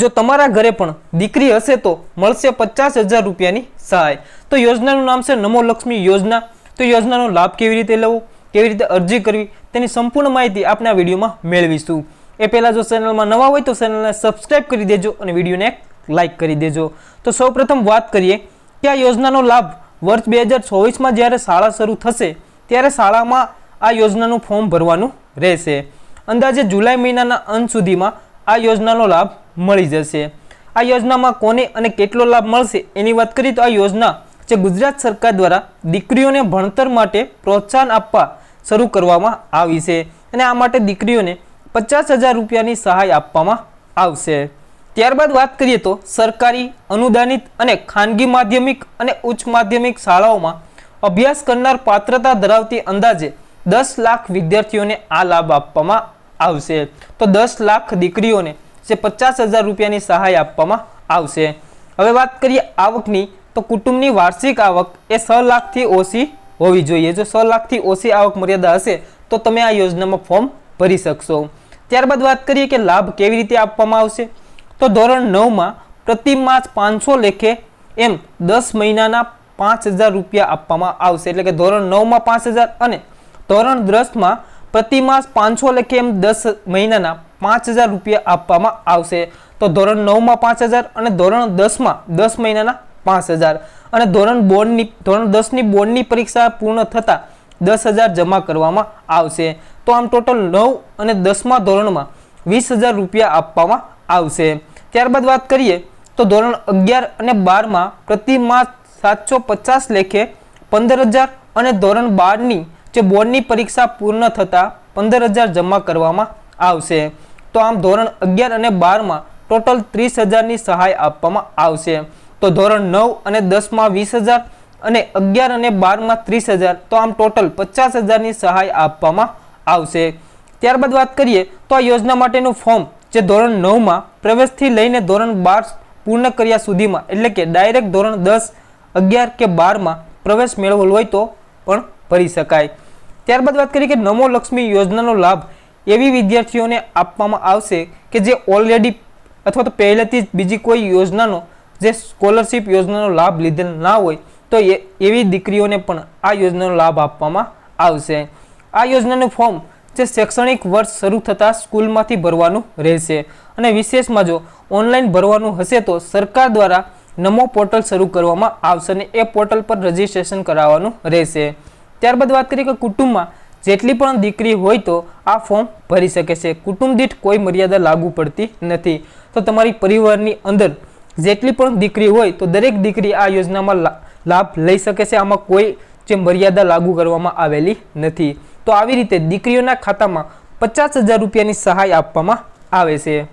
જો તમારા ઘરે પણ દીકરી હશે તો મળશે પચાસ હજાર રૂપિયાની સહાય. તો યોજનાનું નામ છે નમો લક્ષ્મી યોજના. તો યોજનાનો લાભ કેવી રીતે લેવો, કેવી રીતે અરજી કરવી, તેની સંપૂર્ણ માહિતી આપણે આ વિડીયોમાં મેળવીશું. એ પહેલાં જો ચેનલમાં નવા હોય તો ચેનલને સબસ્ક્રાઈબ કરી દેજો અને વિડીયોને લાઇક કરી દેજો. તો સૌપ્રથમ વાત કરીએ કે આ યોજનાનો લાભ વર્ષ બે હજાર ચોવીસમાં જ્યારે શાળા શરૂ થશે, ત્યારે શાળામાં આ યોજનાનું ફોર્મ ભરવાનું રહેશે. અંદાજે જુલાઈ મહિનાના અંત સુધીમાં આ યોજનાનો લાભ મળી જશે. આ યોજનામાં કોને અને કેટલો લાભ મળશે એની વાત કરીએ તો આ યોજના જે ગુજરાત સરકાર દ્વારા દીકરીઓને ભણતર માટે પ્રોત્સાહન આપવા શરૂ કરવામાં આવી છે અને આ માટે દીકરીઓને પચાસ હજાર રૂપિયાની સહાય આપવામાં આવશે. ત્યારબાદ વાત કરીએ તો સરકારી, અનુદાનિત અને ખાનગી માધ્યમિક અને ઉચ્ચ માધ્યમિક શાળાઓમાં અભ્યાસ કરનાર પાત્રતા ધરાવતી અંદાજે દસ લાખ વિદ્યાર્થીઓને આ લાભ આપવામાં આવશે. તો દસ લાખ દીકરીઓને જે પચાસ હજાર રૂપિયાની સહાય આપવામાં આવશે. હવે વાત કરીએ આવકની, તો કુટુંબની વાર્ષિક આવક એ છ લાખથી ઓછી હોવી જોઈએ. જો છ લાખથી ઓછી આવક મર્યાદા હશે, તો તમે આ યોજનામાં ફોર્મ ભરી શકશો. ત્યારબાદ વાત કરીએ કે લાભ કેવી રીતે આપવામાં આવશે? તો ધોરણ નવમાં પ્રતિ માસ પાંચસો લેખે એમ દસ મહિનાના પાંચ હજાર રૂપિયા આપવામાં આવશે. એટલે કે ધોરણ નવમાં પાંચ હજાર અને ધોરણ દસમાં પ્રતિ માસ પાંચસો લેખે એમ દસ મહિનાના પાંચ હજાર રૂપિયા આપવામાં આવશે. તો ધોરણ નવમાં પાંચ હજાર અને ધોરણ દસમાં દસ મહિનાના પાંચ હજાર. અને ધોરણ બોર્ડની, ધોરણ દસની બોર્ડની પરીક્ષા પૂર્ણ થતાં દસ હજાર જમા કરવામાં આવશે. તો આમ ટોટલ નવ અને દસમા ધોરણમાં વીસ હજાર રૂપિયા આપવામાં આવશે. ત્યારબાદ વાત કરીએ તો ધોરણ અગિયાર અને બારમાં પ્રતિ માસ સાતસો પચાસ લેખે પંદર હજાર અને ધોરણ બારની જે બોર્ડની પરીક્ષા પૂર્ણ થતાં પંદર હજાર જમા કરવામાં આવશે. તો આમ ધોરણ અગિયાર અને બારમાં ટોટલ ત્રીસ હજારની સહાય આપવામાં આવશે. તો ધોરણ નવ અને દસમાં વીસ હજાર અને અગિયાર અને બારમાં ત્રીસ હજાર. તો આમ ટોટલ પચાસ હજારની સહાય આપવામાં આવશે. ત્યારબાદ વાત કરીએ તો આ યોજના માટેનું ફોર્મ જે ધોરણ નવમાં પ્રવેશથી લઈને ધોરણ બાર પૂર્ણ કર્યા સુધીમાં, એટલે કે ડાયરેક્ટ ધોરણ દસ, અગિયાર કે બારમાં પ્રવેશ મેળવવો હોય તો પણ ભરી શકાય. ત્યારબાદ વાત કરીએ કે નમો લક્ષ્મી યોજનાનો લાભ એવી વિદ્યાર્થીઓને આપવામાં આવશે કે જે ઓલરેડી અથવા તો પહેલેથી જ બીજી કોઈ યોજનાનો, જે સ્કોલરશિપ યોજનાનો લાભ લીધેલ ના હોય, તો એવી દીકરીઓને પણ આ યોજનાનો લાભ આપવામાં આવશે. આ યોજનાનું ફોર્મ જે શૈક્ષણિક વર્ષ શરૂ થતાં સ્કૂલમાંથી ભરવાનું રહેશે. અને વિશેષમાં જો ઓનલાઈન ભરવાનું હશે તો સરકાર દ્વારા નમો પોર્ટલ શરૂ કરવામાં આવશે અને એ પોર્ટલ પર રજીસ્ટ્રેશન કરાવવાનું રહેશે. ત્યારબાદ વાત કરીએ કે કુટુંબમાં જેટલી પણ દીકરી હોય તો આ ફોર્મ ભરી શકે છે. કુટુંબ દીઠ કોઈ મર્યાદા લાગુ પડતી નથી. તો તમારી પરિવારની અંદર જેટલી પણ દીકરી હોય તો દરેક દીકરી આ યોજનામાં લાભ લઈ શકે છે. આમાં કોઈ જે મર્યાદા લાગુ કરવામાં આવેલી નથી. તો આવી રીતે દીકરીઓના ખાતામાં પચાસ હજાર રૂપિયાની સહાય આપવામાં આવે છે.